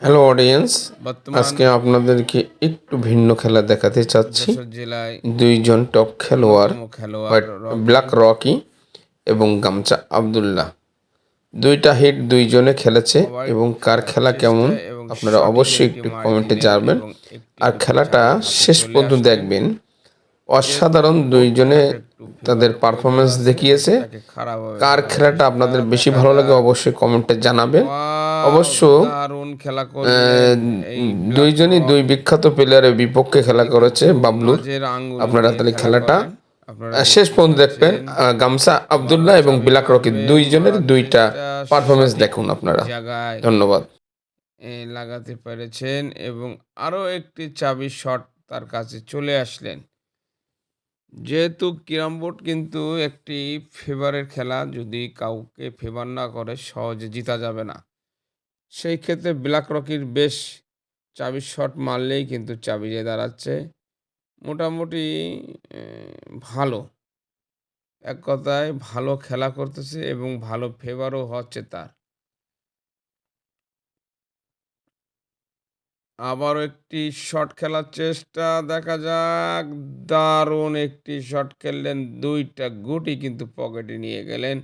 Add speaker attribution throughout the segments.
Speaker 1: Hello audience আজকে আপনাদেরকে একটু ভিন্ন খেলা দেখাতে চাচ্ছি। দুইজন টপ খেলোয়াড় ব্ল্যাক রকি। এবং গামচা আবদুল্লাহ। দুইটা হিট দুইজনে খেলেছে এবং কার খেলা কেমন আপনারা অবশ্যই একটু কমেন্টে জানাবেন। আর খেলাটা শেষ পর্যন্ত দেখবেন। অসাধারণ দুইজনে তাদের পারফরমেন্স দেখিয়েছে। কার খেলাটা আপনাদের বেশি ভালো লাগে অবশ্যই কমেন্টে জানাবেন। অবশ্য দুইজনই দুই বিখ্যাত প্লেয়ারের বিপক্ষে খেলা করেছে বাবলুর
Speaker 2: আঙ্গুল
Speaker 1: আপনারা তাহলে খেলাটা
Speaker 2: আপনারা
Speaker 1: শেষ পর্যন্ত দেখবেন। গামসা আবদুল্লাহ এবং বিলাক রকি দুইজনের দুইটা পারফরমেন্স দেখুন আপনারা। ধন্যবাদ।
Speaker 2: লাগাতে পেরেছেন এবং আরও একটি চাবি শট তার কাছে চলে আসলেন। যেহেতু ক্যারাম বোর্ড কিন্তু একটি ফেভারের খেলা যদি কাউকে ফেভার না করে সহজে জিতা যাবে না। সেই ক্ষেত্রে ব্ল্যাক রকির বেশ চাবি শট মারলেই কিন্তু চাবি যে দাঁড়াচ্ছে, মোটামুটি ভালো। এক কথায় ভালো খেলা করতেছে এবং ভালো ফেভারও হচ্ছে তার। আবারও একটি শট খেলার চেষ্টা, দেখা যাক। দারুণ একটি শট খেললেন, দুইটা গুটি কিন্তু পকেটে নিয়ে গেলেন।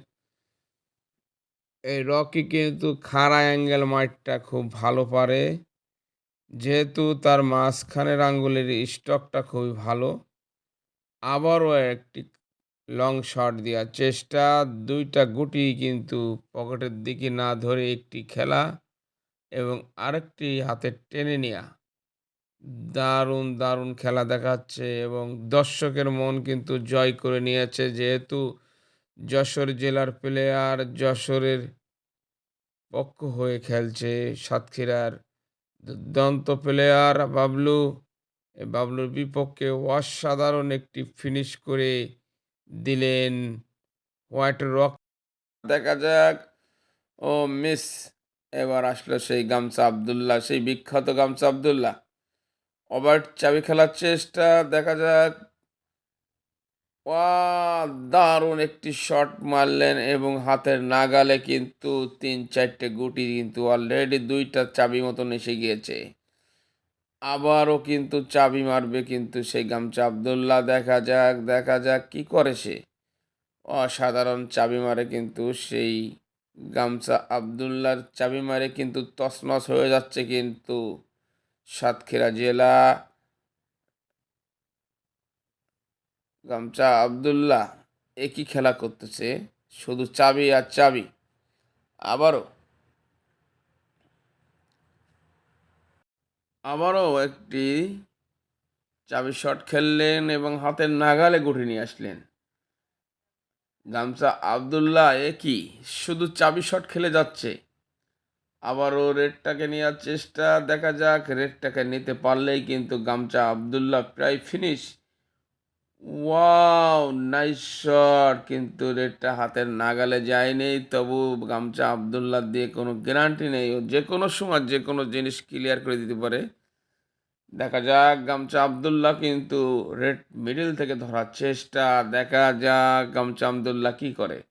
Speaker 2: এই রকি কিন্তু খাড়া অ্যাঙ্গেল মাইটটা খুব ভালো পারে। যেহেতু তার মাঝখানের আঙ্গুলের স্টকটা খুবই ভালো, আবারও একটি লং শট দেওয়ার চেষ্টা, দুইটা গুটি কিন্তু পকেটের দিকে না ধরে একটি খেলা এবং আরেকটি হাতে টেনে নেওয়া দারুণ দারুণ খেলা দেখাচ্ছে এবং দর্শকের মন কিন্তু জয় করে নিয়েছে, যেহেতু যশোর জেলার প্লেয়ার যশোরের পক্ষ হয়ে খেলছে সাতক্ষীরার দুর্দান্ত প্লেয়ার বাবলু। বাবলুর বিপক্ষে অসাধারণ একটি ফিনিশ করে দিলেন হোয়াইট রক। দেখা যাক। ও মিস এবার আসলো সেই গামছা আবদুল্লাহ, সেই বিখ্যাত গামছা আবদুল্লাহ। ওভার চাবি খেলার চেষ্টা। দেখা যাক। দারুণ একটি শট মারলেন এবং হাতের নাগালে কিন্তু তিন চারটে গুটি কিন্তু অলরেডি দুইটা চাবি মতন এসে গিয়েছে। আবারও কিন্তু চাবি মারবে কিন্তু সেই গামছা আবদুল্লাহ। দেখা যাক দেখা যাক কি করে সে। অসাধারণ চাবি মারে কিন্তু সেই গামছা আবদুল্লার চাবি মারে কিন্তু তছনছ হয়ে যাচ্ছে কিন্তু সাতক্ষীরা জেলা গামছা আবদুল্লাহ একই খেলা করতেছে, শুধু চাবি আর চাবি। আবারও। আবারও একটি চাবি শট খেললেন এবং হাতের নাগালে গুটি নিয়ে আসলেন। গামছা আবদুল্লাহ একই, শুধু চাবি শট খেলে যাচ্ছে। আবারও রেডটাকে নেওয়ার চেষ্টা, দেখা যাক রেডটাকে নিতে পারলেই কিন্তু গামছা আবদুল্লাহ প্রায় ফিনিশ ওয়াও নাইস শট কিন্তু রেডটা হাতের নাগালে যায়নি। তবু গামছা আবদুল্লাহ দিয়ে কোনো গ্যারান্টি নেই। ও যে কোনো সময় যে কোনো জিনিস ক্লিয়ার করে দিতে পারে। দেখা যাক, গামছা আবদুল্লাহ কিন্তু রেড মিডিল থেকে ধরার চেষ্টা। দেখা যাক, গামছা আবদুল্লাহ কি করে।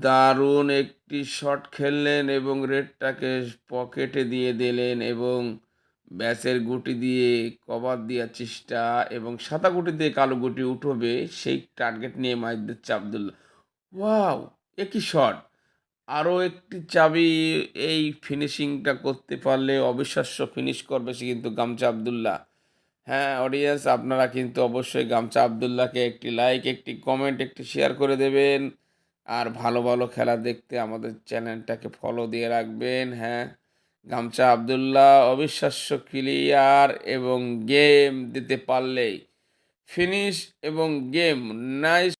Speaker 2: দারুণ একটি শট খেললেন এবং রেডটাকে পকেটে দিয়ে দিলেন এবং ব্যাসের গুটি দিয়ে কভার দেওয়ার চেষ্টা এবং সাদা গুটি দিয়ে কালো গুটি উঠবে সেই টার্গেট নিয়ে মাছ দিচ্ছে আবদুল্লাহ ওয়াও একই শট আরও একটি চাবি এই ফিনিশিংটা করতে পারলে অবিশ্বাস্য ফিনিশ করবে সে কিন্তু গামছা আবদুল্লাহ। হ্যাঁ অডিয়েন্স আপনারা কিন্তু অবশ্যই গামছা আবদুল্লাহকে একটি লাইক একটি কমেন্ট একটি শেয়ার করে দেবেন। আর ভালো ভালো খেলা দেখতে আমাদের চ্যানেলটাকে ফলো দিয়ে রাখবেন হ্যাঁ। গামছা আবদুল্লাহ অবিশ্বাস্য ক্লিয়ার এবং গেম দিতে পারলেই। ফিনিশ এবং গেম নাইস